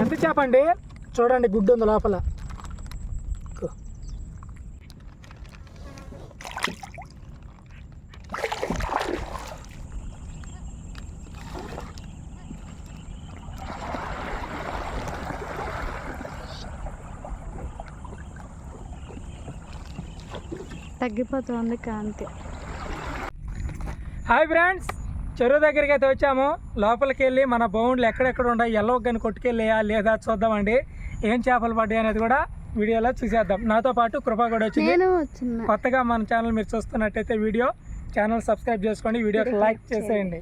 ఎంత చేపండి? చూడండి గుడ్డు ఉంది లోపల. తగ్గిపోతుంది కాంతి. Hi friends. చెరువు దగ్గరికి అయితే వచ్చాము. లోపలికి వెళ్ళి మన బౌండ్లు ఎక్కడెక్కడ ఉన్నాయి ఎల్లో గని కొట్టుకెళ్ళేయా లేదా చూద్దామండి. ఏం చేపలు పడ్డాయి అనేది కూడా వీడియోలో చూసేద్దాం. నాతో పాటు కృప కూడా వచ్చింది. నేను కొత్తగా మన ఛానల్ మీరు చూస్తున్నట్టయితే వీడియో ఛానల్ సబ్స్క్రైబ్ చేసుకోండి వీడియోకి లైక్ చేసేయండి.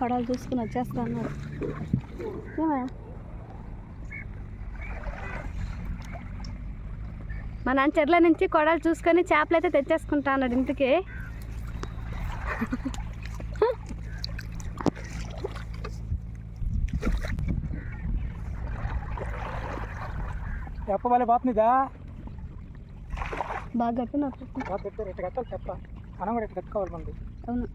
కొడలు చూసుకుని వచ్చేస్తా అన్నాడు ఏమా? మా నాన్న చెర్ల నుంచి కొడలు చూసుకొని చేపలు అయితే తెచ్చేసుకుంటా అన్నాడు ఇంటికి. చెప్ప వాళ్ళే పోతుందిదా బాగా ఇట్లా కట్టాలి చెప్ప. మనం కూడా ఇట్లా కట్టుకోవాలి మనది అవును.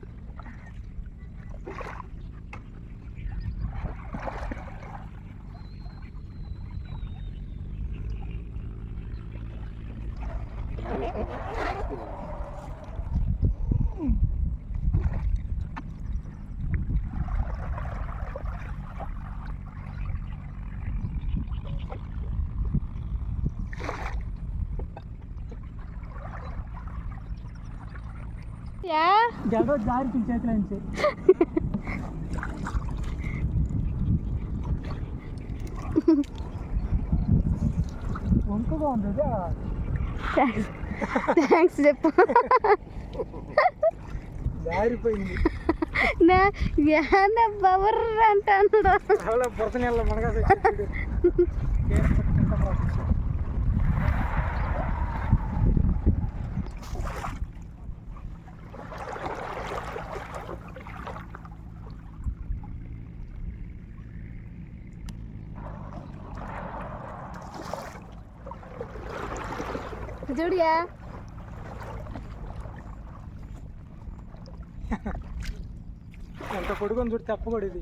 యా జల్దో జారి చేతిలో నుంచి వంకగా ఉంది ఇదే. Thanks చెప్పు. జారిపోయింది. నా యాన బవర్ అంటాను. చూడియా ఎంత పొడుగుని చూడు తప్పకూడదు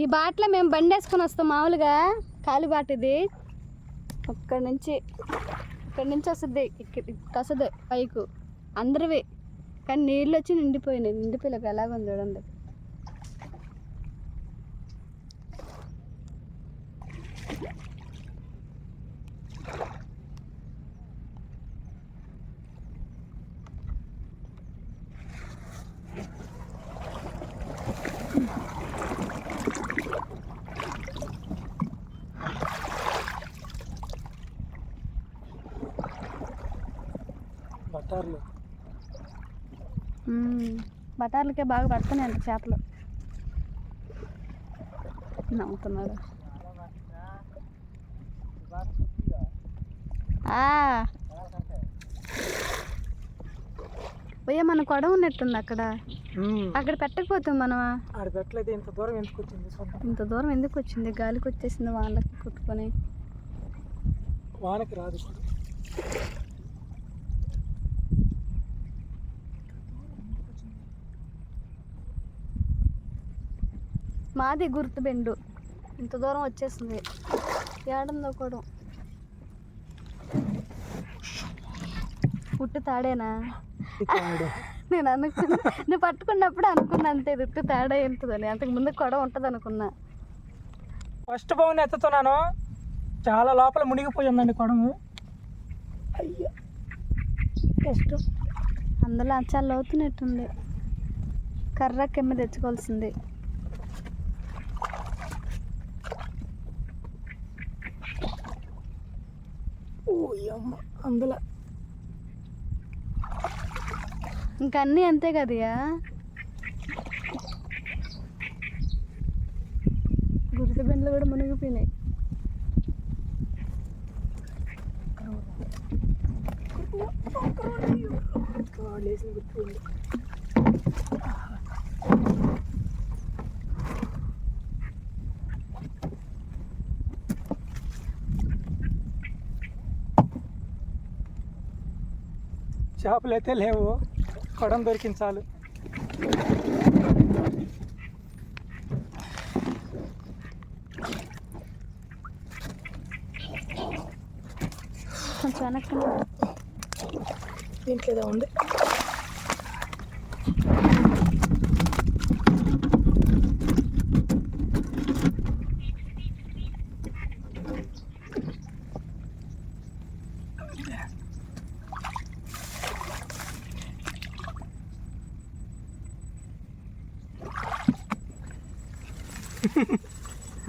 ఈ బాటలో మేము బండి వేసుకొని వస్తాం మామూలుగా కాలి బాట ఇది అక్కడి నుంచి ఇక్కడి నుంచి వస్తుంది ఇక్కడ ఇట్ట వస్తుంది పైకు. అందరివి. కానీ నీళ్ళు వచ్చి నిండిపోయినాయి నిండిపోయినాక ఎలాగుంది చూడండి. బట్టార్లు మ్మ్. బటార్లకే బాగా పడుతున్నాయి అంట చేపలు. నవ్వుతున్నాడు. ఆ. పోయే మన కొడవ ఉన్నట్టుంది అక్కడ. అక్కడ పెట్టకపోతాం మనం ఆడ పెట్టలేదు ఇంత దూరం ఎందుకు వచ్చింది ఇంత దూరం ఎందుకు వచ్చింది? గాలికి వచ్చేసింది వాళ్ళకి కుట్టుకొని. వానకి రాదు మాది గుర్తు బెండు ఇంత దూరం వచ్చేసింది. ఏడందో కూడా. పుట్టు తాడేనా? నేను అనుకున్నా నేను పట్టుకున్నప్పుడు అనుకున్నా అంతే ఉట్టు తేడా ఎంతుందని అంతకు ముందు కూడా ఉంటుంది అనుకున్నా ఫస్ట్ బౌన్ ఎత్తుతున్నాను. చాలా లోపల మునిగిపోయి ఉందండి కొడము. అయ్యో. కష్టం అందులో చాలా లోతునట్టుంది కర్ర కెమ్మ తెచ్చుకోవాల్సింది. అమ్మ అందులో. ఇంకా అన్నీ అంతే కదయా గుర్తు బెండ్లు కూడా మునిగిపోయినాయి. చేపలు అయితే లేవు. కొడం దొరికింది చాలు. కొంచెం వెనక్కి దీంట్లో ఏదో ఉంది.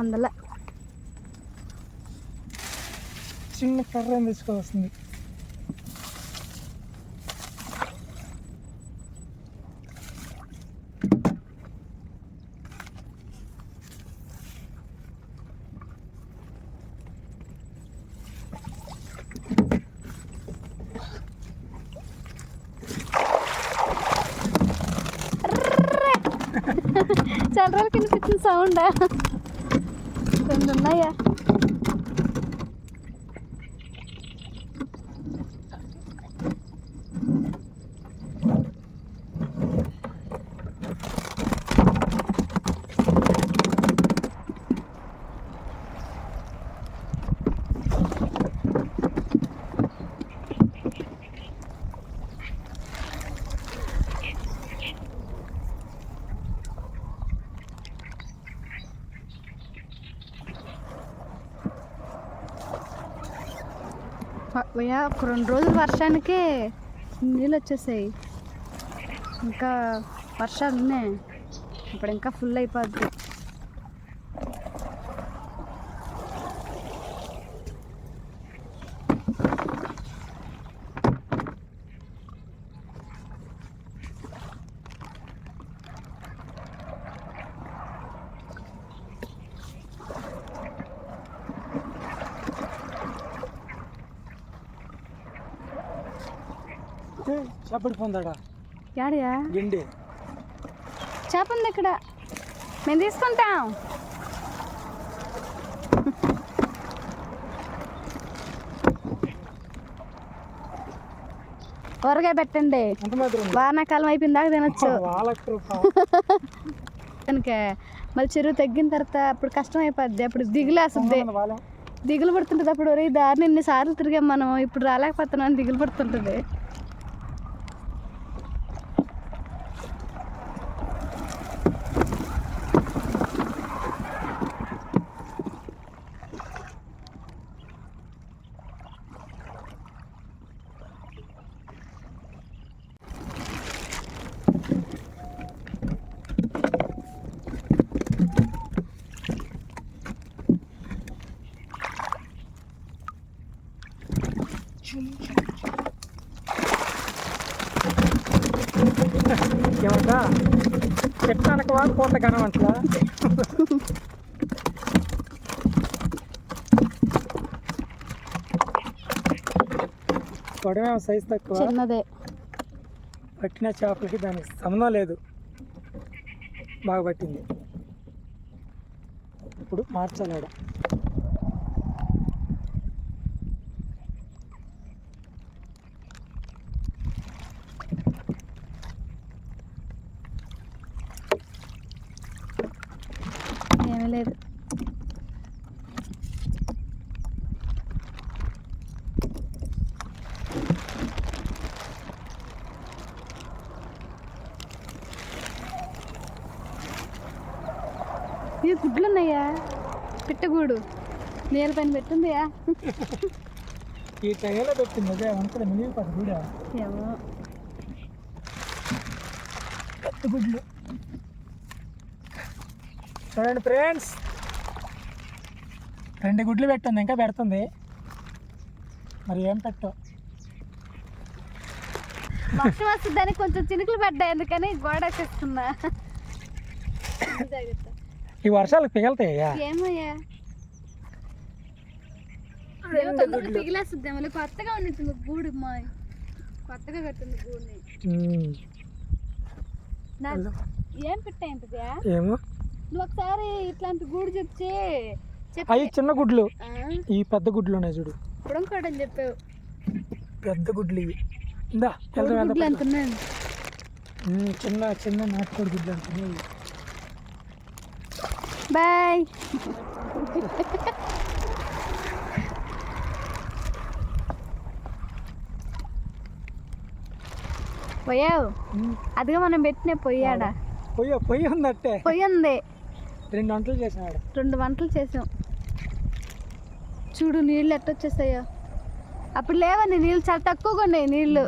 అందులో. చిన్న కర్ర తీసుకోవాల్సింది చాలా రోజులకి వినిపించిన సౌండ్ రెండు ఉన్నాయా భయ్యా ఒక రెండు రోజులు వర్షానికి నీళ్ళు వచ్చేసాయి. ఇంకా వర్షాలు ఉన్నాయి. ఇప్పుడు ఇంకా ఫుల్ అయిపోద్ది. చేపడి పొందాడా? యాడయా గిండి చేప ఉంది ఇక్కడ మేము తీసుకుంటాం. త్వరగా పెట్టండి? వానాకాలం అయిపోయిన దాకా తినొచ్చు. కనుక మళ్ళీ చెరువు తగ్గిన తర్వాత అప్పుడు కష్టం అయిపోద్ది. అప్పుడు దిగులేస్తుంది దిగులు పడుతుంటుంది. అప్పుడు ఈ దారిని ఎన్నిసార్లు తిరిగాం మనం? ఇప్పుడు రాలేకపోతున్నాం దిగులు పడుతుంటుంది. ఏమంటా చెప్తానక వా కోత గణం అంటలా కొడమే సైజ్ తక్కువ. చిన్నదే. పట్టిన చేపలకి దానికి సంబంధం లేదు. బాగా పట్టింది. ఇప్పుడు మార్చాలి ఆడ ఏమీ లేదు ఇది గుడ్లు ఉన్నాయా పిట్టగూడు నేల పైన పెట్టిందియా? ఈ టైంలో పెట్టింది అదే ఉంటుంది మిగిలిపోతుంది కూడా ఏమో. గుడ్లు. చూడండి ఫ్రెండ్స్. రెండు గుడ్లు పెట్టింది ఇంకా పెడుతుంది. మరి ఏం పెట్టు? వర్షం వస్తుందని కొంచెం చినుకులు పడ్డాయి అందుకని గోడ జాగ్రత్త. ఈ వర్షాలకు పిగలుతాయ్యా ఏమయ్యా? ఏమో తొందరగా పిగిలేస్తుంది మళ్ళీ కొత్తగా ఉన్నట్టుంది గూడు మా కొత్తగా కట్టింది గూడిని. ఉమ్. నా ఏం ఏమో? నువ్వు ఒకసారి ఇట్లాంటి గూడు చెప్తే చెప్పి. అవి చిన్న గుడ్లు. ఈ పెద్ద గుడ్లు ఉన్నాయి చూడు. పుడంకోడని చెప్పావు. పెద్ద గుడ్లు ఇవి. ఇందా కోడి వెళ్దాం, గుడ్లు ఉమ్, చిన్న చిన్న నాటుకోడి గుడ్లు అంటున్నాయి. బాయ్. పోయావు? అదిగా మనం పెట్టిన పొయ్యాడ. పొయ్యి పొయ్యి ఉందట్టే. పొయ్యి ఉంది. రెండు వంటలు చేసినాడు రెండు వంటలు చేసాం చూడు నీళ్ళు ఎట్టొచ్చేసాయో అప్పుడు లేవండి నీళ్ళు చాలా తక్కువగా ఉన్నాయి నీళ్ళు.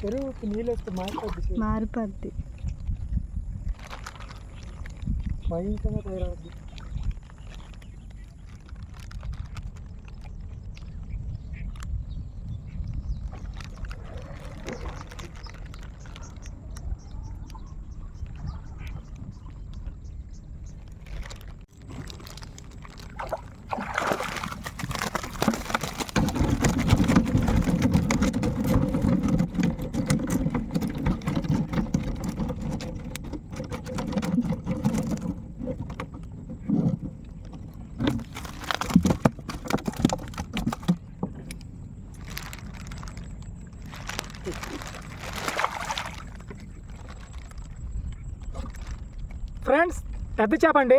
చెరువుకి నీళ్ళు వేస్తే మారిపోద్ది మారిపోద్ది. భయంకరంగా తయారవుద్ది ఫ్రెండ్స్ పెద్ద చేప అండి.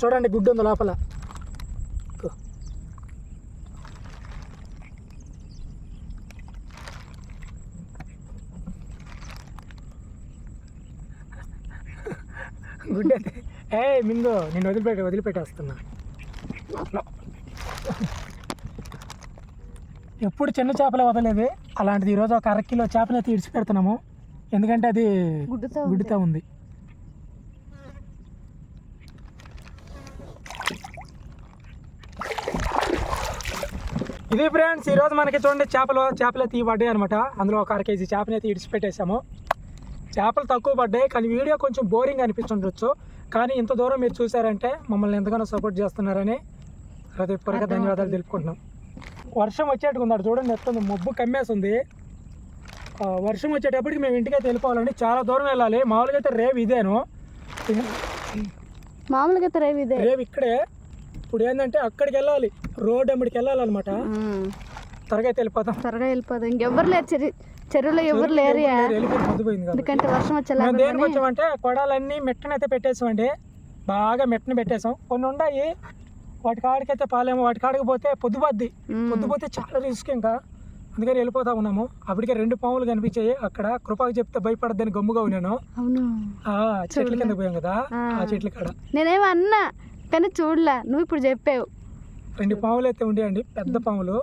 చూడండి గుడ్డు ఉంది లోపల. గుడ్డు. ఏ మింగో నేను వదిలిపెట్టి వదిలిపెట్టేస్తున్నా. ఎప్పుడు చిన్న చేపలే వదలేదు. అలాంటిది ఈరోజు ఒక అర కిలో చేపనైతే ఇడిచి పెడుతున్నాము ఎందుకంటే అది గుడ్డుతో ఉంది. ఇది ఫ్రెండ్స్ ఈరోజు మనకి చూడండి చేపలు చేపలు అయితే పడ్డాయి అనమాట అందులో ఒక అర కేజీ చేపని అయితే ఇడిచిపెట్టేసాము చేపలు తక్కువ పడ్డాయి కానీ వీడియో కొంచెం బోరింగ్ అనిపించుండొచ్చు కానీ ఇంత దూరం మీరు చూసారంటే మమ్మల్ని ఎంతగానో సపోర్ట్ చేస్తున్నారని హృదయపూర్వక ధన్యవాదాలు తెలుపుకుంటున్నాం. వర్షం వచ్చేట్టుగా ఉంది అటు చూడండి ఎత్తుంది మబ్బు కమ్మేస్తుంది వర్షం వచ్చేటప్పటికి మేము ఇంటికైతే వెళ్ళిపోవాలండి. చాలా దూరం వెళ్ళాలి. మామూలుగా అయితే రేపు ఇదేను. మామూలుగా అయితే రేవి ఇదే. ఇక్కడే. ఇప్పుడు ఏంటంటే అక్కడికి వెళ్ళాలి. రోడ్ అమ్మడికి వెళ్ళాలన్నమాట. త్వరగా అయితే వెళ్ళిపోతాం త్వరగా వెళ్ళిపోదు. ఇంకెవ్వరు లేరు చెరు చెరువులో ఎవరు లేరు ఎందుకంటే వర్షం వచ్చేలా దేనికి వచ్చామంటే కొడాలన్నీ మెట్టనైతే పెట్టేసామండి. బాగా మెట్టన పెట్టేసాం. కొన్ని ఉన్నాయి. వాటి కాడికైతే పాలేమో వాటి కాడికి పోతే పొద్దుపోద్ది. పొద్దుపోతే చాలా రిస్క్ ఇంకా. అందుకని వెళ్ళిపోతా ఉన్నాము. అప్పటికే రెండు పాములు కనిపించాయి. అక్కడ కృపకు చెప్తే భయపడద్దని గమ్ముగా ఉన్నాను. చెట్ల కింద పోయాం కదా. ఆ. చెట్ల కాడ. నేనేమో అన్నా కానీ చూడలా. నువ్వు ఇప్పుడు చెప్పావు. రెండు పాములు అయితే ఉండేయండి పెద్ద పాములు.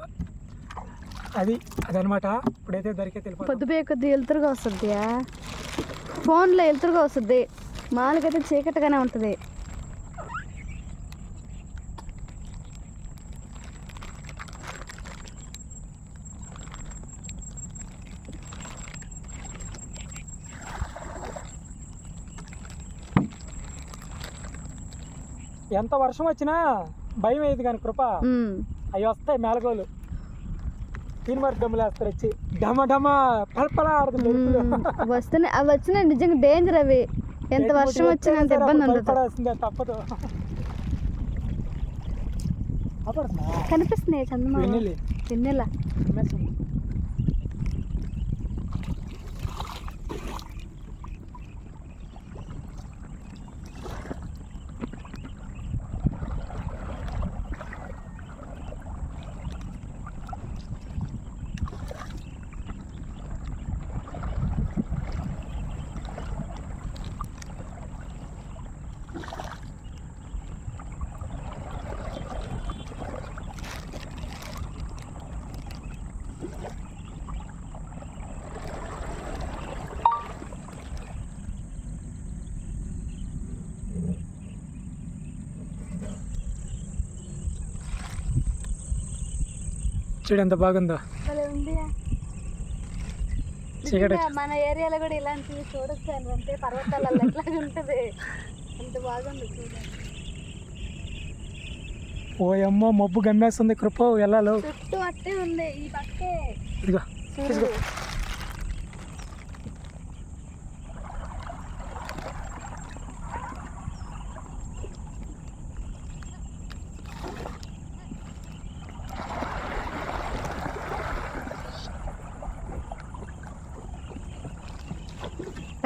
అది అదనమాట. ఇప్పుడైతే దొరికే తెలిపోతాం పొద్దుపోయే కొద్ది వెలుతురుగా వస్తుంది ఫోన్లో వెలుతురుగా వస్తుంది. అయితే చీకటిగానే ఉంటుంది. ఎంత వర్షం వచ్చినా భయం అయ్యేది కానీ కృప. అవి వస్తాయి మేలగోలు. దీని మరి డమ్ములు వేస్తారు వచ్చి. డమ డమ పలపల ఆడుతుంది. వస్తున్నాయి. అవి వచ్చినాయి నిజంగా డేంజర్ అవి. ఎంత వర్షం వచ్చినా అంత ఇబ్బంది ఉండదు. తప్పదు? కనిపిస్తున్నాయి వెన్నెల్లి. వెన్నెల. చూడు ఎంత బాగుందో. మన ఏరియాలో కూడా ఇలాంటివి చూడొచ్చు అంటే పర్వతాలలో ఎట్లాగా ఉంటుంది. అంత బాగుంది చూడండి ఓ అమ్మో మబ్బు గమ్మేస్తుంది. కృప వెళ్ళాలి. చుట్టూ అట్టే ఉంది. ఈ పక్కే. ఇదిగో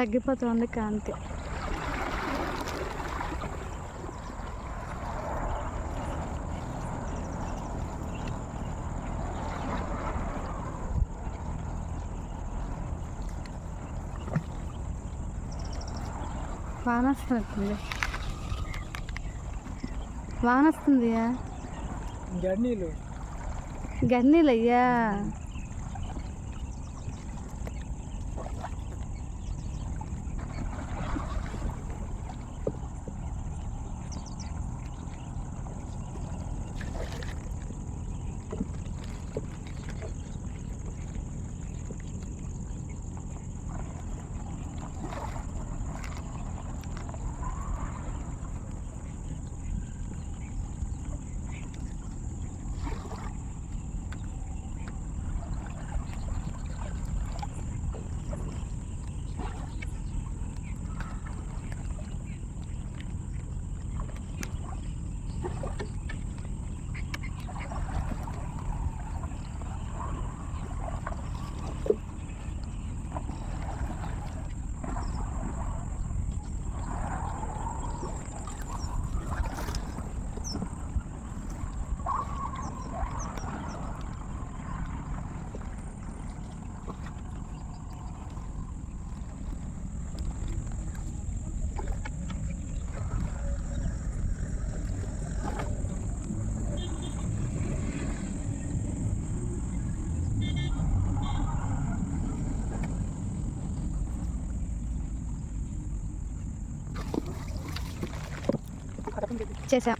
తగ్గిపోతుంది కాంతి వాన వస్తుంది వాన వస్తుంది గన్నీళ్ళు గన్నీలు అయ్యా చేసాం